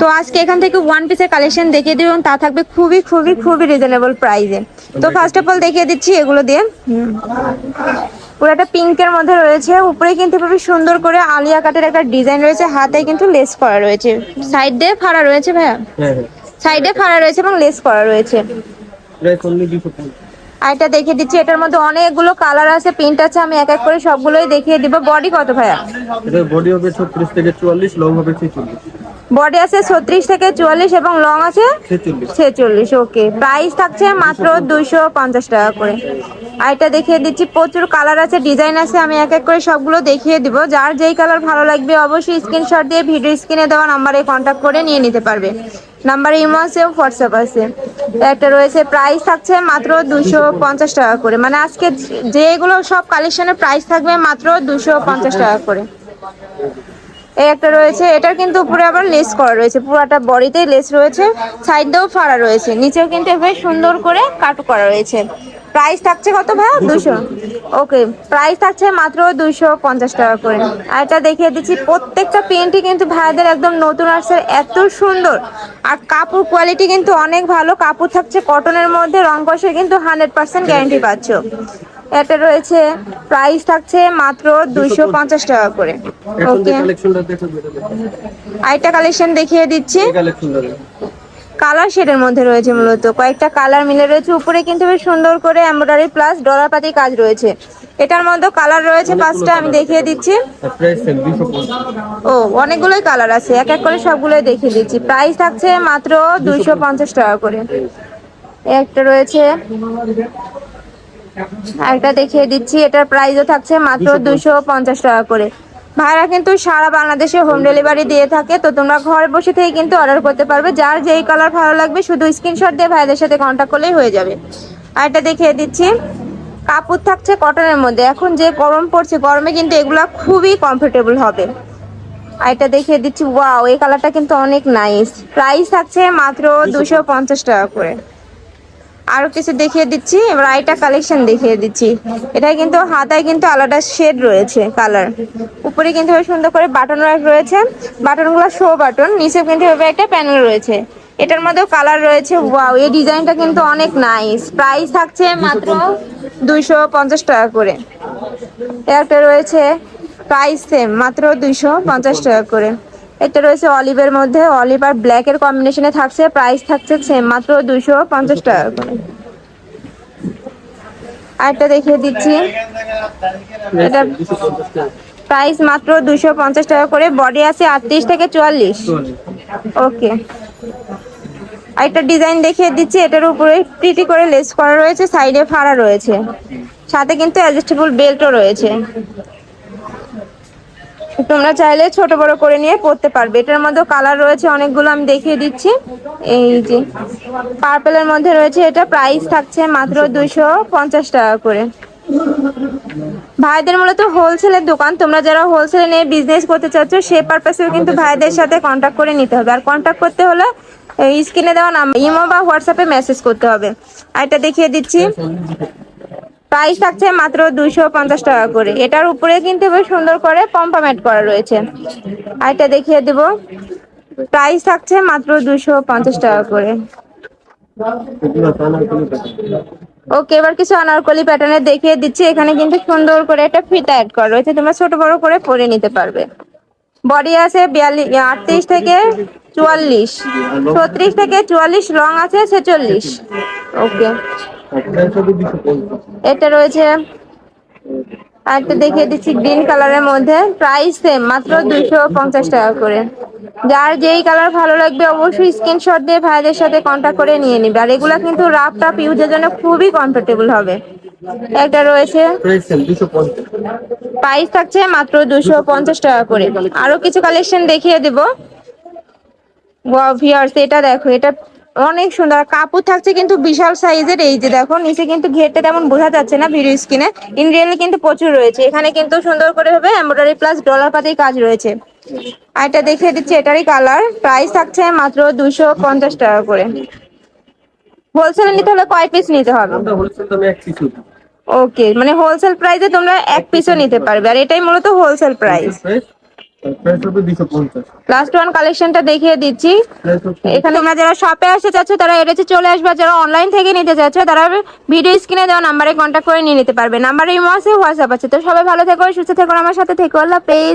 তো আজকে এখান থেকে ওয়ান পিসের কালেকশন দেখিয়ে দেবো এবং তা থাকবে খুবই খুবই খুবই রিজনেবল প্রাইসে তো ফার্স্ট অফ অল দেখিয়ে দিচ্ছি এগুলো দিয়ে। পুরোটা পিঙ্কের মধ্যে রয়েছে। উপরে কিন্তু খুবই সুন্দর করে আলিয়া কাটের একটা ডিজাইন রয়েছে। হাতে কিন্তু লেস করা রয়েছে। সাইড দিয়ে ফাড়া রয়েছে ভাইয়া? হ্যাঁ হ্যাঁ। সাইডে ফাড়া রয়েছে এবং লেস করা রয়েছে। আর এটা দেখিয়ে দিচ্ছি এটার মধ্যে অনেকগুলো কালার আছে প্রিন্ট আছে আমি এক এক করে সবগুলোই দেখিয়ে দিব। বডি কত ভাইয়া? এটার বডি হবে ছত্রিশ থেকে চুয়াল্লিশ লং হবে ছেচল্লিশ। বডি আছে ছত্রিশ থেকে চুয়াল্লিশ এবং লং আছে ছেচল্লিশ। ছেচল্লিশ ওকে প্রাইস থাকছে মাত্র দুইশো পঞ্চাশ টাকা করে। আর এটা দেখিয়ে দিচ্ছি প্রচুর কালার আছে ডিজাইন আছে আমি এক এক করে সবগুলো দেখিয়ে দিব। যার যেই কালার ভালো লাগবে অবশ্যই স্ক্রিনশট দিয়ে ভিডিও স্ক্রিনে দেওয়া নাম্বারে কন্ট্যাক্ট করে নিয়ে নিতে পারবে। নাম্বারে ইমো হোয়াটসঅ্যাপ আছে। একটা রয়েছে প্রাইস থাকছে মাত্র দুশো পঞ্চাশ টাকা করে। মানে আজকে যেগুলো সব কালেকশনের প্রাইস থাকবে মাত্র দুশো পঞ্চাশ টাকা করে। এই একটা রয়েছে এটার কিন্তু উপরে আবার লেস করা রয়েছে। পুরোটা বডিতেই লেস রয়েছে সাইড দিয়েও ফাড়া রয়েছে। নিচেও কিন্তু এভাবে সুন্দর করে কাট করা রয়েছে। প্রাইস থাকছে কত ভাইয়া দুশো ওকে প্রাইস থাকছে মাত্র দুইশো পঞ্চাশ টাকা করে। আর এটা দেখিয়ে দিচ্ছি প্রত্যেকটা পেন্টই কিন্তু ভাইয়াদের একদম নতুন আসছে এত সুন্দর। আর কাপড় কোয়ালিটি কিন্তু অনেক ভালো কাপড় থাকছে কটনের মধ্যে রং কষে কিন্তু হান্ড্রেড পার্সেন্ট গ্যারান্টি পাচ্ছ। এটা রয়েছে প্রাইস থাকছে মাত্র দুইশো পঞ্চাশ টাকা করে। ওকে আরেকটা কালেকশন দেখিয়ে দিচ্ছি। কালার শেডের মধ্যে রয়েছে মূলত। কয়েকটা কালার মিলে রয়েছে। উপরে কিন্তু বেশ সুন্দর করে এমব্রয়ডারি প্লাস ডলার পাতি কাজ রয়েছে। এটার মধ্যে কালার রয়েছে। পাঁচটা আমি দেখিয়ে দিচ্ছি। পঞ্চাশ। ও অনেকগুলোই কালার আছে। এক এক করে সবগুলোই দেখিয়ে দিচ্ছি। প্রাইস থাকছে মাত্র দুইশো পঞ্চাশ টাকা করে। একটা রয়েছে। একটা দেখিয়ে দিচ্ছি। এটার প্রাইসও থাকছে মাত্র দুইশো পঞ্চাশ টাকা করে। ভাইরা কিন্তু সারা বাংলাদেশে হোম ডেলিভারি দিয়ে থাকে। তো তোমরা ঘরে বসে থেকে কিন্তু অর্ডার করতে পারবে। যার যেই কালার ভালো লাগবে শুধু স্ক্রিনশট দিয়ে ভাইদের সাথে কন্ট্যাক্ট করলেই হয়ে যাবে। আর এটা দেখিয়ে দিচ্ছি। কাপড় থাকছে কটনের মধ্যে। এখন যে গরম পড়ছে গরমে কিন্তু এগুলা খুবই কমফোর্টেবল হবে। আর এটা দেখিয়ে দিচ্ছি ওয়াও এই কালারটা কিন্তু অনেক নাইস প্রাইস থাকছে মাত্র দুশো পঞ্চাশ টাকা করে। আরও কিছু দেখিয়ে দিচ্ছি, এবার আইটা কালেকশন দেখিয়ে দিচ্ছি। এটা কিন্তু হাতায় কিন্তু আলাদা শেড রয়েছে কালার উপরে কিন্তু সুন্দর করে বাটন ওয়ার্ক রয়েছে। বাটনগুলো শো বাটন নিচে কিন্তু একটা প্যানেল রয়েছে। এটার মধ্যেও কালার রয়েছে ওয়াও এই ডিজাইনটা কিন্তু অনেক নাইস প্রাইস থাকছে মাত্র দুইশো পঞ্চাশ টাকা করে। একটা রয়েছে প্রাইস সেম মাত্র দুইশো পঞ্চাশ টাকা করে। এটা রয়েছে অলিভের মধ্যে। অলিভ আর ব্ল্যাক এর কম্বিনেশনে থাকছে। প্রাইস থাকছে সেম মাত্র দুইশো পঞ্চাশ টাকা করে। আরেকটা দেখিয়ে দিচ্ছি। এটা প্রাইস মাত্র দুইশো পঞ্চাশ টাকা করে। বডি আছে আটত্রিশ থেকে চুয়াল্লিশ। ওকে আরেকটা ডিজাইন দেখিয়ে দিচ্ছি। এটার উপরে প্রিটি করে লেস করা রয়েছে সাইডে ফাড়া রয়েছে। সাথে কিন্তু অ্যাডজাস্টেবল বেল্টও রয়েছে। তোমরা চাইলে ছোট বড় করে নিয়ে পড়তে পারবে। এটার মধ্যে কালার রয়েছে অনেকগুলো, আমি দেখিয়ে দিচ্ছি। এই যে পার্পেলের মধ্যে রয়েছে, এটা প্রাইস থাকছে মাত্র দুইশো পঞ্চাশ টাকা করে। ভাইদের মূলত হোলসেলের দোকান। তোমরা যারা হোলসেলে নিয়ে বিজনেস করতে চাচ্ছ, সে পারপাসেও কিন্তু ভাইদের সাথে কন্ট্যাক্ট করে নিতে হবে। আর কন্ট্যাক্ট করতে হলে স্ক্রিনে দেওয়া নাম্বার ইমো বা হোয়াটসঅ্যাপে মেসেজ করতে হবে। আর এটা দেখিয়ে দিচ্ছি। প্রাইস থাকছে মাত্র দুইশো পঞ্চাশ টাকা করে। এটার উপরে কিন্তু বেশ সুন্দর করে পম্পামেট করা রয়েছে। আর এটা দেখিয়ে দেব। প্রাইস থাকছে মাত্র দুইশো পঞ্চাশ টাকা করে। ওকে, এবার কিছু আনারকলি প্যাটার্নের দেখিয়ে দিচ্ছি। এখানে কিন্তু সুন্দর করে একটা ফিতা অ্যাড করা রয়েছে। তোমরা ছোট বড় করে পরে নিতে পারবে। বডি আছে বিয়াল্লিশ আটত্রিশ থেকে চুয়াল্লিশ। ছত্রিশ থেকে চুয়াল্লিশ, রং আছে ছেচল্লিশ। ওকে। এটা রয়েছে, আরেকটা দেখিয়ে দিচ্ছি গ্রিন কালারের মধ্যে। প্রাইস সেম মাত্র দুইশো পঞ্চাশ টাকা করে। যার যেই কালার ভালো লাগবে অবশ্যই স্ক্রিনশট দিয়ে ভাইদের সাথে কন্ট্যাক্ট করে নিয়ে নিবে। আর এগুলা কিন্তু রাফ টাপ ইউজের জন্য খুবই কমফোর্টেবল হবে। একটা রয়েছে প্রাইস থাকছে মাত্র দুশো পঞ্চাশ টাকা করে। আরও কিছু কালেকশন দেখিয়ে দেবো। এটা দেখো, এটা অনেক সুন্দর। কাপড় থাকছে কিন্তু বিশাল সাইজের এই যে দেখো নিচে কিন্তু ঘেরটা তেমন বোঝা যাচ্ছে না ভিডিও স্ক্রিনে। ইন রিয়েলি কিন্তু প্রচুর রয়েছে। এখানে কিন্তু সুন্দর করে হবে এমব্রয়ডারি প্লাস ডলার পাতির কাজ রয়েছে। আর এটা দেখিয়ে দিচ্ছি এটারই কালার প্রাইস থাকছে মাত্র দুশো পঞ্চাশ টাকা করে। হোলসেলে নিতে হলে কয় পিস নিতে হবে? ওকে মানে হোলসেল প্রাইসে তোমরা এক পিসও নিতে পারবে। আর এটাই মূলত হোলসেল প্রাইস লাস্ট ওয়ান কালেকশনটা দেখিয়ে দিচ্ছি। এখানে তোমরা যারা শপে আসতে চাচ্ছ, তারা এড়েছে চলে আসবে যারা অনলাইন থেকে নিতে চাচ্ছ, তারা ভিডিও স্ক্রিনে দেওয়া নাম্বারে কন্ট্যাক্ট করে নিয়ে নিতে পারবে। নাম্বারে ইমো আছে হোয়াটসঅ্যাপ আছে। তো সবাই ভালো থেকো, সুস্থ থেকো আমার সাথে থেকো। আল্লাহ পেজ